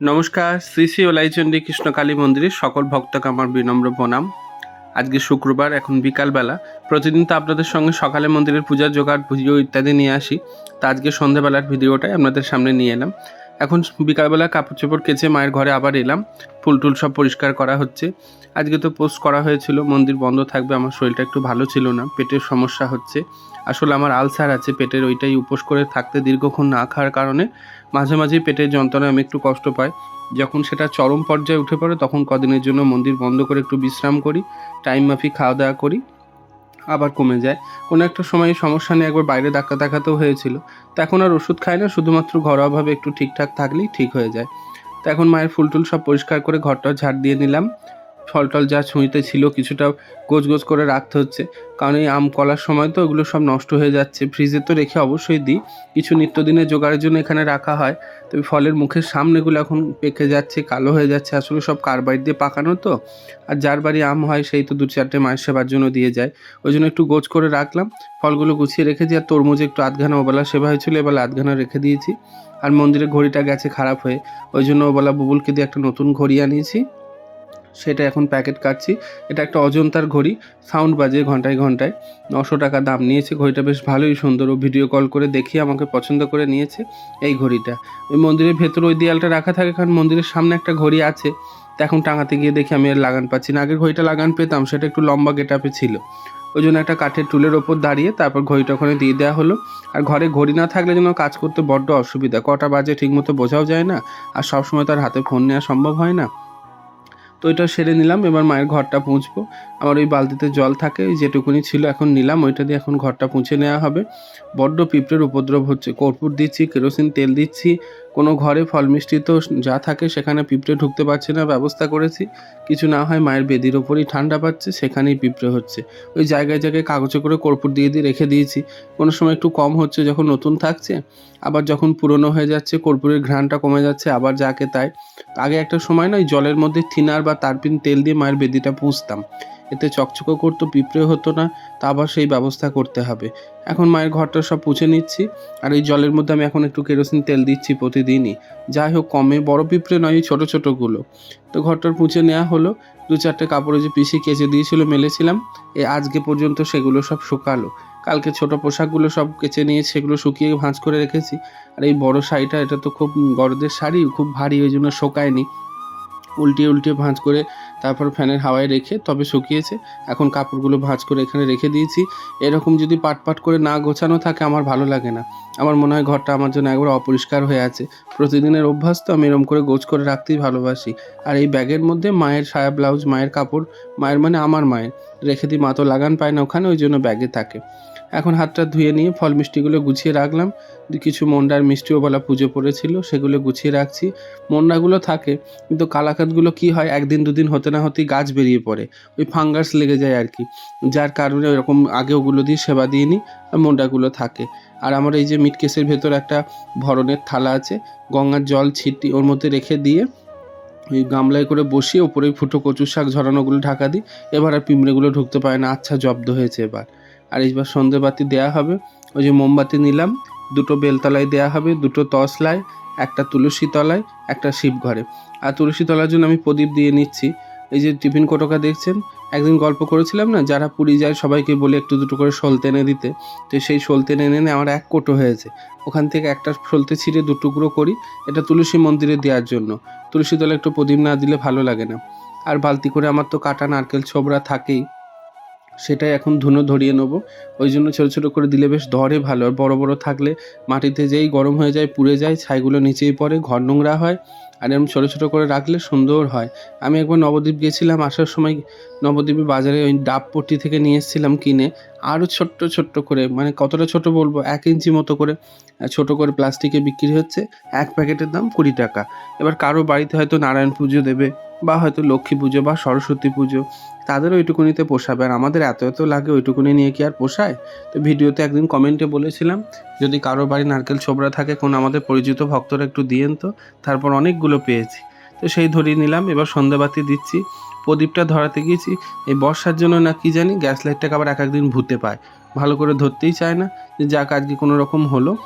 নমস্কার, শ্রী শ্রী ওলাইচন্ডী কৃষ্ণকালী মন্দিরের সকল ভক্তকে আমার বিনম্র প্রণাম। আজকে শুক্রবার, এখন বিকালবেলা। প্রতিদিন তো আপনাদের সঙ্গে সকালে মন্দিরের পূজা, জোগাড়, পুজো ইত্যাদি নিয়ে আসি। তা আজকে সন্ধ্যাবেলার ভিডিওটাই আপনাদের সামনে নিয়ে এলাম। এখন বিকালবেলা কাপড় চোপড় কেচে মায়ের ঘরে আবার এলাম। ফুল টুল সব পরিষ্কার করা হচ্ছে। আজকে তো পোস্ট করা হয়েছিল, মন্দির বন্ধ থাকবে, আমার শরীরটা একটু ভালো ছিল না, পেটের সমস্যা হচ্ছে। আসলে আমার আলসার আছে, পেটের ওইটাই উপোস করে থাকতে দীর্ঘক্ষণ না খাওয়ার কারণে মাঝে মাঝেই পেটের যন্ত্রণায় আমি একটু কষ্ট পাই। যখন সেটা চরম পর্যায়ে উঠে পড়ে, তখন কদিনের জন্য মন্দির বন্ধ করে একটু বিশ্রাম করি, টাইম মাফিক খাওয়া দাওয়া করি। আবার কমে যায়। কোনো একটা সময় সমস্যা নিয়ে একবার বাইরে ডাক্তার দেখাতেও হয়েছিল। তো এখন আর ওষুধ খায় না, শুধুমাত্র ঘরোয়াভাবে একটু ঠিকঠাক থাকলেই ঠিক হয়ে যায়। তো এখন মায়ের ফুলটুল সব পরিষ্কার করে ঘরটা ঝাড় দিয়ে নিলাম। ফল টল যা ছুঁইতে ছিল কিছুটা গোছ গোছ করে রাখতে হচ্ছে। কারণ এই আম কলার সময় তো ওগুলো সব নষ্ট হয়ে যাচ্ছে। ফ্রিজে তো রেখে অবশ্যই দিই। কিছু নিত্যদিনের জোগাড়ের জন্য এখানে রাখা হয়। তবে ফলের মুখের সামনেগুলো এখন পেকে যাচ্ছে, কালো হয়ে যাচ্ছে। আসলে সব কার্বাইড দিয়ে পাকানো তো। আর যার বাড়ি আম হয় সেই তো দু চারটে মায়ের সেবার জন্য দিয়ে যায়। ওই জন্য একটু গোছ করে রাখলাম। ফলগুলো গুছিয়ে রেখেছি আর তরমুজে একটু আধঘানা ওবেলা সেবা হয়েছিল, এবার আধঘানা রেখে দিয়েছি। আর মন্দিরের ঘড়িটা গেছে খারাপ হয়ে। ওই জন্য ওবেলা বুবুলকে দিয়ে একটা নতুন ঘড়ি আনিয়েছি। সেটা এখন প্যাকেট কাটছি। এটা একটা অজন্তার ঘড়ি, সাউন্ড বাজে ঘন্টায় ঘন্টায়। নশো টাকা দাম নিয়েছে, ঘড়িটা বেশ ভালোই সুন্দর। ও ভিডিও কল করে দেখিয়ে আমাকে পছন্দ করে নিয়েছে এই ঘড়িটা। ওই মন্দিরের ভেতরে ওই দেয়ালটা রাখা থাকে, কারণ মন্দিরের সামনে একটা ঘড়ি আছে। তা এখন টাঙাতে গিয়ে দেখি আমি আর লাগান পাচ্ছি না। আগের ঘড়িটা লাগান পেতাম, সেটা একটু লম্বা গেটাপে ছিল। ওই জন্য একটা কাঠের টুলের ওপর দাঁড়িয়ে তারপর ঘড়িটা ওখানে দিয়ে দেওয়া হলো। আর ঘরে ঘড়ি না থাকলে যেন কাজ করতে বড্ড অসুবিধা। কটা বাজে ঠিকমতো বোঝাও যায় না। আর সবসময় তার হাতে ফোন নেওয়া সম্ভব হয় না। তো এটা সেরে নিলাম এবার মায়ের ঘরটা পুঁছবো আমার ওই বালতিতে জল থাকে যেটুকুনি ছিল এখন নিলাম, ওইটা দিয়ে এখন ঘরটা পুঁছে নেওয়া হবে। বড্ড পিঁপড়ের উপদ্রব হচ্ছে, কর্পূর দিচ্ছি, কেরোসিন, তেল দিচ্ছি, কোনো ঘরে ফল মিষ্টি তো যা থাকে সেখানে পিঁপড়ে ঢুকতে পারছে না, ব্যবস্থা করেছি। কিছু না হয় মায়ের বেদির ওপরই ঠান্ডা পাচ্ছে, সেখানেই পিঁপড়ে হচ্ছে। ওই জায়গায় জায়গায় কাগজে করে কর্পূর দিয়ে দিয়ে রেখে দিয়েছি। কোনো সময় একটু কম হচ্ছে যখন নতুন থাকছে, আবার যখন পুরনো হয়ে যাচ্ছে, কর্পূরের ঘ্রাণটা কমে যাচ্ছে, আবার যাকে তাই। আগে একটা সময় না, ওই জলের মধ্যে থিনার বা তারপিন তেল দিয়ে মায়ের বেদিটা পুষতাম এতে চকচকো করতো, পিঁপড়ে হতো না, তা আবার সেই ব্যবস্থা করতে হবে। এখন মায়ের ঘরটা সব পুছে নিচ্ছি, আর এই জলের মধ্যে আমি এখন একটু কেরোসিন তেল দিচ্ছি প্রতিদিনই। যাই হোক, কমে, বড় পিঁপড়ে নয় ছোটো ছোটোগুলো। তো ঘরটার পুছে নেওয়া হলো, দু চারটে কাপড়ে যে পিসি কেচে দিয়েছিল, মেলেছিলাম, এ আজকে পর্যন্ত সেগুলো সব শুকালো। কালকে ছোট পোশাকগুলো সব কেচে নিয়ে সেগুলো শুকিয়ে ভাঁজ করে রেখেছি, আর এই বড় শাড়িটা, এটা তো খুব গরদের শাড়ি, খুব ভারী, ওই জন্য শোকায়নি। উল্টিয়ে উল্টিয়ে ভাঁজ করে তারপর ফ্যানের হাওয়ায় রেখে তবে শুকিয়েছে। এখন কাপড়গুলো ভাঁজ করে এখানে রেখে দিয়েছি। এরকম যদি পাট পাট করে না গোছানো থাকে আমার ভালো লাগে না। আমার মনে হয় ঘরটা আমার জন্য একবার অপরিষ্কার হয়ে আছে। প্রতিদিনের অভ্যাস তো আমি এরকম করে গোছ করে রাখতেই ভালোবাসি। আর এই ব্যাগের মধ্যে মায়ের সায়া ব্লাউজ, মায়ের কাপড়, মায়ের মানে আমার মায়ের। রেখে দিই, মা তো লাগান পায় না ওখানে, ওই জন্য ব্যাগে থাকে। এখন হাতটা ধুয়ে নিয়ে ফল মিষ্টিগুলো গুছিয়ে রাখলাম। কিছু মন্ডার মিষ্টিও বলা পুজো পড়েছিল, সেগুলো গুছিয়ে রাখছি। মন্ডাগুলো থাকে, কিন্তু কালাকাতগুলো কি হয়, একদিন দুদিন হতে না হতেই গাছ বেরিয়ে পড়ে, ওই ফাঙ্গাস লেগে যায় আর কি। যার কারণে ওরকম আগে ওগুলো দিয়ে সেবা দিয়ে নিই আর মন্ডাগুলো থাকে। আর আমার এই যে মিট কেসের ভেতর একটা ভরণের থালা আছে, গঙ্গার জল ছিটি ওর মধ্যে রেখে দিয়ে ওই গামলায় করে বসিয়ে ওপরে ফুটো কচু শাক ঝরানোগুলো ঢাকা দিই। এবার আর পিঁমড়েগুলো ঢুকতে পারে না আচ্ছা জব্দ হয়েছে এবার। আর এইবার সন্ধেবাতি দেওয়া হবে। ওই যে মোমবাতি নিলাম, দুটো বেলতলায় দেওয়া হবে, দুটো তসলায় একটা তুলসী তলায়, একটা শিব ঘরে। আর তুলসী তলার জন্য আমি প্রদীপ দিয়ে নিচ্ছি। এই যে টিফিন কোটোকা দেখছেন, একদিন গল্প করেছিলাম না, যারা পুরী যায় সবাইকে বলে একটু দুটো করে সলতে এনে দিতে। তো সেই সলতে এনে এনে আমার এক কোটো হয়েছে। ওখান থেকে একটা সলতে ছিঁড়ে দু টুকরো করি, এটা তুলসী মন্দিরে দেওয়ার জন্য। তুলসী তলায় একটু প্রদীপ না দিলে ভালো লাগে না। আর বালতি করে আমার তো কাটা, নারকেল ছোবড়া থাকেই। সেটাই এখন ধুনো ধরিয়ে নেব। ওই জন্য ছোটো ছোটো করে দিলে বেশ ধরে ভালো। আর বড়ো বড়ো থাকলে মাটিতে যেই গরম হয়ে যায়, পুড়ে যায়, ছাইগুলো নিচেই পড়ে, ঘর নোংরা হয়। আর এরকম ছোটো ছোটো করে রাখলে সুন্দর হয়। আমি একবার নবদ্বীপ গেছিলাম আসার সময় নবদ্বীপে বাজারে ওই ডাব পট্টি থেকে নিয়ে এসেছিলাম কিনে। আরও ছোট্ট ছোট্ট করে মানে কতটা ছোট বলব, এক ইঞ্চি মতো করে ছোট করে প্লাস্টিকে বিক্রি হচ্ছে। এক প্যাকেটের দাম কুড়ি টাকা। এবার কারও বাড়িতে হয়তো নারায়ণ পুজো দেবে, বা হয়তো লক্ষ্মী পুজো, বা সরস্বতী পুজো তাদের ওইটুকুনিতে পোষাবে। আর আমাদের এত এত লাগে ওইটুকুনি নিয়ে কি আর পোষায়? তো ভিডিওতে একদিন কমেন্টে বলেছিলাম যদি কারও বাড়ি নারকেল ছোবড়া থাকে, কোনো আমাদের পরিচিত ভক্তরা একটু দিয়েন তো। তারপর অনেকগুলো পেয়েছি। তো সেই ধরিয়ে নিলাম, এবার সন্ধ্যাবাতি দিচ্ছি। প্রদীপটা ধরাতে গিয়েছি। এই বর্ষার জন্য না কি জানি, গ্যাস লাইটটাকে আবার এক একদিন ভূতে পায়। ভালো করে ধরতেই চায় না। যে যাক, আজকে কোনো রকম হলো।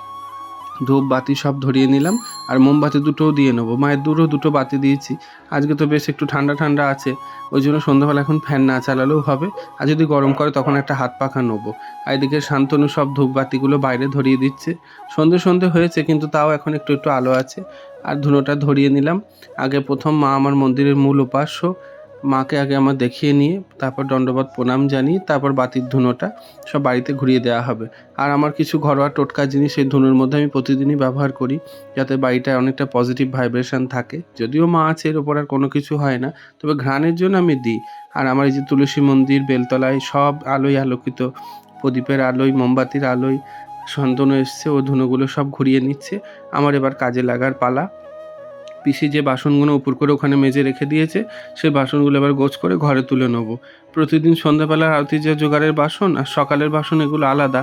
ধূপ বাতি সব ধরিয়ে নিলাম। আর মোমবাতি দুটোও দিয়ে নেব। মায়ের দূরও দুটো বাতি দিয়েছি। আজকে তো বেশ একটু ঠান্ডা ঠান্ডা আছে, ওই জন্য সন্ধ্যাবেলা এখন ফ্যান না চালালেও হবে। আর যদি গরম করে তখন একটা হাত পাখা নেব। আর এদিকে শান্তনু সব ধূপবাতিগুলো বাইরে ধরিয়ে দিচ্ছে। সন্ধে সন্ধে হয়েছে, কিন্তু তাও এখন একটু একটু আলো আছে। আর ধুনোটা ধরিয়ে নিলাম। আগে প্রথম মা আমার মন্দিরের মূল উপাস্য মাকে আগে আমার দেখিয়ে নিয়ে, তারপর দণ্ডবত প্রণাম জানিয়ে, তারপর বাতির ধুনোটা সব বাড়িতে ঘুরিয়ে দেওয়া হবে। আর আমার কিছু ঘরোয়া টোটকা জিনিস সেই ধুনোর মধ্যে আমি প্রতিদিনই ব্যবহার করি, যাতে বাড়িটায় অনেকটা পজিটিভ ভাইব্রেশন থাকে। যদিও মা আছে, এর ওপর আর কোনো কিছু হয় না, তবে ঘ্রাণের জন্য আমি দিই। আর আমার এই যে তুলসী মন্দির, বেলতলায় সব আলোয় আলোকিত, প্রদীপের আলোয়, মোমবাতির আলোয় সন্তনু এসছে, ও ধুনোগুলো সব ঘুরিয়ে নিচ্ছে। আমার এবার কাজে লাগার পালা। পিসি যে বাসনগুলো উপর করে ওখানে মেজে রেখে দিয়েছে, সেই বাসনগুলো এবার গোছ করে ঘরে তুলে নেব। প্রতিদিন সন্ধ্যাবেলার আরতি যে জোগাড়ের বাসন আর সকালের বাসন এগুলো আলাদা।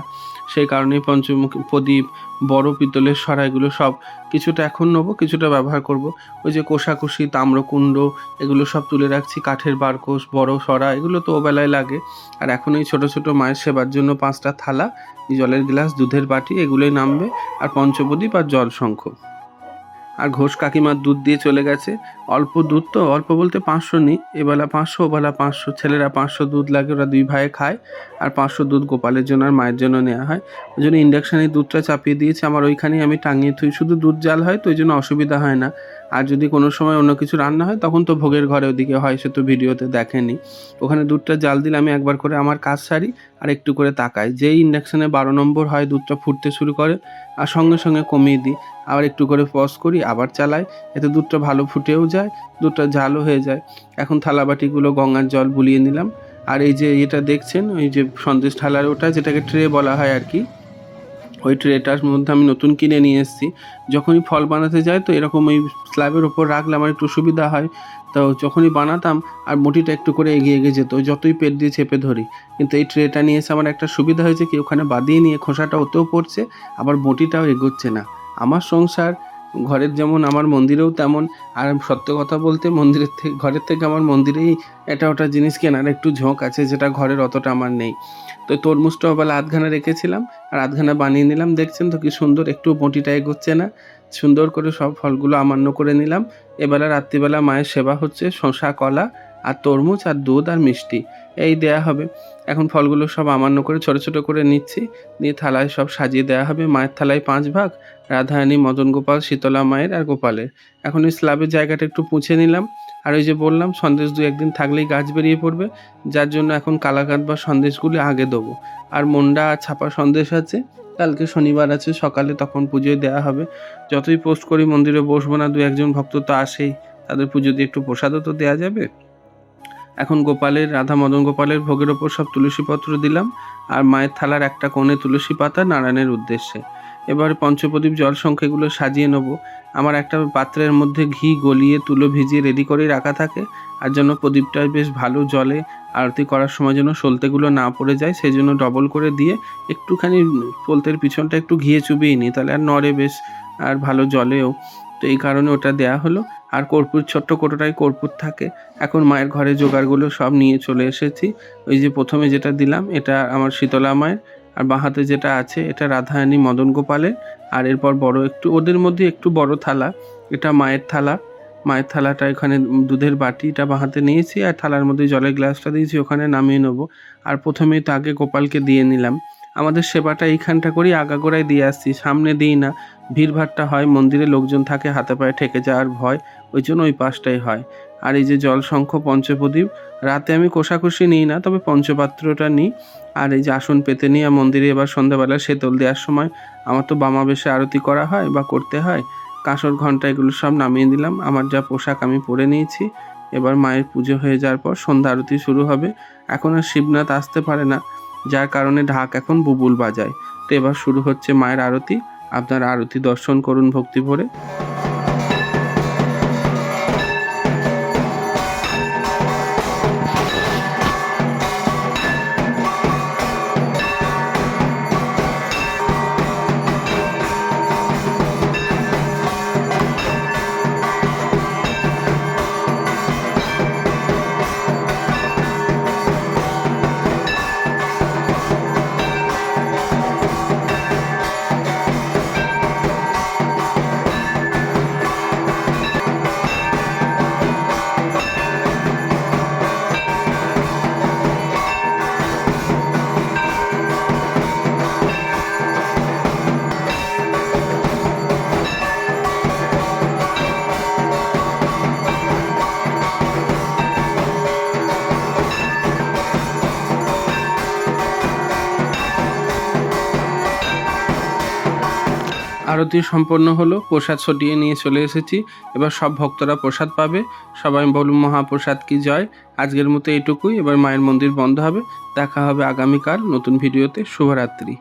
সেই কারণেই পঞ্চমুখী, প্রদীপ, বড় পিতলের সরাইগুলো সব কিছুটা এখন নেব, কিছুটা ব্যবহার করব। ওই যে কোষাকুষি, তাম্রকুণ্ড এগুলো সব তুলে রাখছি, কাঠের বারকোষ বড় সরা এগুলো তো ওবেলায় লাগে। আর এখন এই ছোটো ছোটো মায়ের সেবার জন্য পাঁচটা থালা জলের গ্লাস, দুধের বাটি এগুলোই নামবে, আর পঞ্চপ্রদীপ আর জল শঙ্খ আর ঘোষ কাকিমার দুধ দিয়ে চলে গেছে। অল্প দুধ তো, অল্প বলতে পাঁচশো নিই এবেলা পাঁচশো, ওবেলা পাঁচশো। ছেলেরা পাঁচশো দুধ লাগে, ওরা দুই ভাইয়ে খায়। আর পাঁচশো দুধ গোপালের জন্য আর মায়ের জন্য নেওয়া হয়। ওই জন্য ইন্ডাকশানে দুধটা চাপিয়ে দিয়েছে। আমার ওইখানেই আমি টাঙিয়ে থুই। শুধু দুধ জাল হয় তো, ওই জন্য অসুবিধা হয় না। আর যদি কোনো সময় অন্য কিছু রান্না হয়, তখন তো ভোগের ঘরে ওদিকে হয়, সে তো ভিডিওতে দেখেনি। ওখানে দুধটা জাল দিলে আমি একবার করে আমার কাজ সারি আর একটু করে তাকাই। যেই ইন্ডাকশানে বারো নম্বর হয়, দুধটা ফুটতে শুরু করে আর সঙ্গে সঙ্গে কমিয়ে দিই। আবার একটু করে পজ করি, আবার চালাই। এতে দুধটা ভালো ফুটেও যায়, দুধটা ঝালও হয়ে যায়। এখন থালাবাটিগুলো গঙ্গার জল বুলিয়ে নিলাম। আর এই যে এটা দেখছেন, ওই যে সন্দেশ ঠালার ওটা, যেটাকে ট্রে বলা হয় আর কি? ওই ট্রেটার মধ্যে আমি নতুন কিনে নিয়ে এসেছি। যখনই ফল বানাতে যাই তো এরকম ওই স্ল্যাবের ওপর রাখলে আমার একটু সুবিধা হয়। তো যখনই বানাতাম আর মুটিটা একটু করে এগিয়ে এগিয়ে যেত যতই পেট দিয়ে চেপে ধরি। কিন্তু এই ট্রেটা নিয়ে এসে আমার একটা সুবিধা হয়েছে কি, ওখানে বাদিয়ে নিয়ে খোসাটা ওতেও পড়ছে, আবার বটিটাও এগোচ্ছে না। আমার সংসার ঘরের যেমন আমার মন্দিরেও তেমন। আর সত্য কথা বলতে মন্দিরের থেকে ঘরের থেকে আমার মন্দিরেই এটা ওটা জিনিস কেনার একটু ঝোঁক আছে, যেটা ঘরের অতটা আমার নেই। তো তরমুজটাও বেলা আধখানা রেখেছিলাম, আর আধখানা বানিয়ে নিলাম। দেখছেন তো কি সুন্দর, একটু বটিটা এগোচ্ছে না। সুন্দর করে সব ফলগুলো আমান্য করে নিলাম। এবেলা রাত্রিবেলা মায়ের সেবা হচ্ছে শশা কলা, আর তরমুজ, আর দুধ, আর মিষ্টি। এই দেয়া হবে। এখন ফলগুলো সব আমান্য করে ছোট ছোট করে নিচ্ছি। নিয়ে থালায় সব সাজিয়ে দেওয়া হবে। মায়ের থালায় পাঁচ ভাগ, রাধারানী, মদন গোপাল, শীতলা মায়ের আর গোপালের। এখন ওই স্ল্যাবের জায়গাটা একটু পুছে নিলাম। আর ওই যে বললাম, সন্দেশ দু একদিন থাকলেই গাছ বেরিয়ে পড়বে। যার জন্য এখন কালাকাঁদ বা সন্দেশগুলি আগে দেবো। আর মন্ডা ছাপা সন্দেশ আছে, কালকে শনিবার আছে, সকালে তখন পুজোয় দেওয়া হবে। যতই পোস্ট করি, মন্দিরে বসবো না, দু একজন ভক্ত তো আসেই। তাদের পুজো দিয়ে একটু প্রসাদও তো দেওয়া যাবে। এখন গোপালের, রাধা মদন গোপালের ভোগের ওপর সব তুলসীপত্র দিলাম আর মায়ের থালার একটা কোণে তুলসী পাতা নারায়ণের উদ্দেশ্যে। এবারে পঞ্চপ্রদীপ জল সংখ্যাগুলো সাজিয়ে নেব। আমার একটা পাত্রের মধ্যে ঘি গলিয়ে তুলো ভিজিয়ে রেডি করেই রাখা থাকে আর যেন প্রদীপটা বেশ ভালো জলে আরতি করার সময় যেন সলতেগুলো না পড়ে যায় সেই জন্য ডবল করে দিয়ে একটুখানি সলতের পিছনটা একটু ঘিয়ে চুবিয়ে নিই। তাহলে আর নড়ে বেশ আর ভালো জলেও তো এই কারণে ওটা দেয়া হলো। আর কর্পূর, ছোট্ট কোটোটায় কর্পূর থাকে। এখন মায়ের ঘরে জোগাড়গুলো সব নিয়ে চলে এসেছি। ওই যে প্রথমে যেটা দিলাম, এটা আমার শীতলা মায়ের। আর বাঁহাতে যেটা আছে, এটা রাধারানী মদন গোপালের। আর এরপর বড় একটু, ওদের মধ্যে একটু বড় থালা। এটা মায়ের থালা। মায়ের থালাটা এখানে দুধের বাটিটা বাঁহাতে নিয়েছি। আর থালার মধ্যে জলের গ্লাসটা দিয়েছি, ওখানে নামিয়ে নেব। আর প্রথমেই তো আগে গোপালকে দিয়ে নিলাম। আমাদের সেবাটা এইখানটা করেই আগাগোড়ায় দিয়ে আসছি, সামনে দিই না। ভিড়ভাড়টা হয়, মন্দিরে লোকজন থাকে, হাতে পায়ে ঠেকে যাওয়ার ভয়, ওই জন্য ওই পাশটাই হয়। আর এই যে জল শঙ্খ, পঞ্চপ্রদীপ, রাতে আমি কোষাকুষি নিই না, তবে পঞ্চপাত্রটা নিই। আর এই যে আসন পেতে নিয়ে মন্দিরে এবার সন্ধ্যাবেলা সেতল দেওয়ার সময় আমার তো বামা বেশে আরতি করা হয় বা করতে হয়। কাঁসর ঘণ্টা এগুলো সব নামিয়ে দিলাম, আমার যা পোশাক আমি পরে নিয়েছি। এবার মায়ের পুজো হয়ে যাওয়ার পর সন্ধ্যা আরতি শুরু হবে। এখন আর শিবনাথ আসতে পারে না, যার কারণে ঢাক এখন বুবুল বাজায়। তো এবার শুরু হচ্ছে মায়ের আরতি। আপনার আরতি দর্শন করুন ভক্তি ভরে আরতি সম্পন্ন হলো, প্রসাদ ছটিয়ে নিয়ে চলে এসেছি। এবার সব ভক্তরা প্রসাদ পাবে। সবাই বলুন, মহাপ্রসাদ কি জয়? আজকের মতো এটুকুই এবার মায়ের মন্দির বন্ধ হবে। দেখা হবে আগামীকাল নতুন ভিডিওতে। শুভরাত্রি।